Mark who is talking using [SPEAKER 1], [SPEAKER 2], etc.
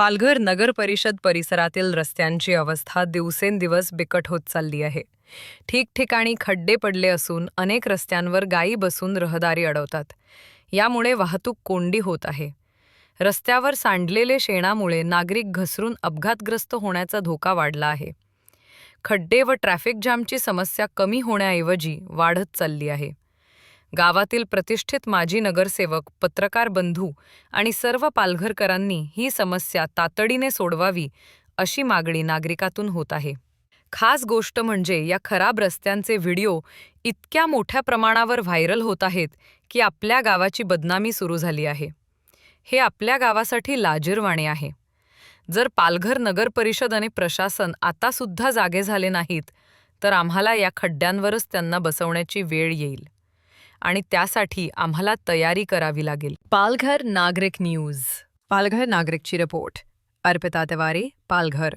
[SPEAKER 1] पालघर नगर परिषद परिसरातील रस्त्यांची अवस्था दिवसेंदिवस बिकट होत चालली आहे. ठिकठिकाणी खड्डे पडले असून अनेक रस्त्यांवर गायी बसून रहदारी अडवतात. यामुळे वाहतूक कोंडी होत आहे. रस्त्यावर सांडलेले शेणामुळे नागरिक घसरून अपघातग्रस्त होण्याचा धोका वाढला आहे. खड्डे व ट्रॅफिक जामची समस्या कमी होण्याऐवजी वाढत चालली आहे. गावातील प्रतिष्ठित माजी नगरसेवक पत्रकार बंधू आणि सर्व पालघरकरांनी ही समस्या तातडीने सोडवावी अशी मागणी नागरिकातून होत आहे. खास गोष्ट म्हणजे या खराब रस्त्यांचे व्हिडिओ इतक्या मोठ्या प्रमाणावर व्हायरल होत आहेत की आपल्या गावाची बदनामी सुरू झाली आहे. हे आपल्या गावासाठी लाजीरवाणे आहे. जर पालघर नगर परिषद आणि प्रशासन आतासुद्धा जागे झाले नाहीत तर आम्हाला या खड्ड्यांवरच त्यांना बसवण्याची वेळ येईल. आणि त्यासाठी आम्हाला तयारी करावी लागेल. पालघर नागरिक न्यूज. पालघर नागरिकची रिपोर्ट. अर्पिता तिवारी पालघर.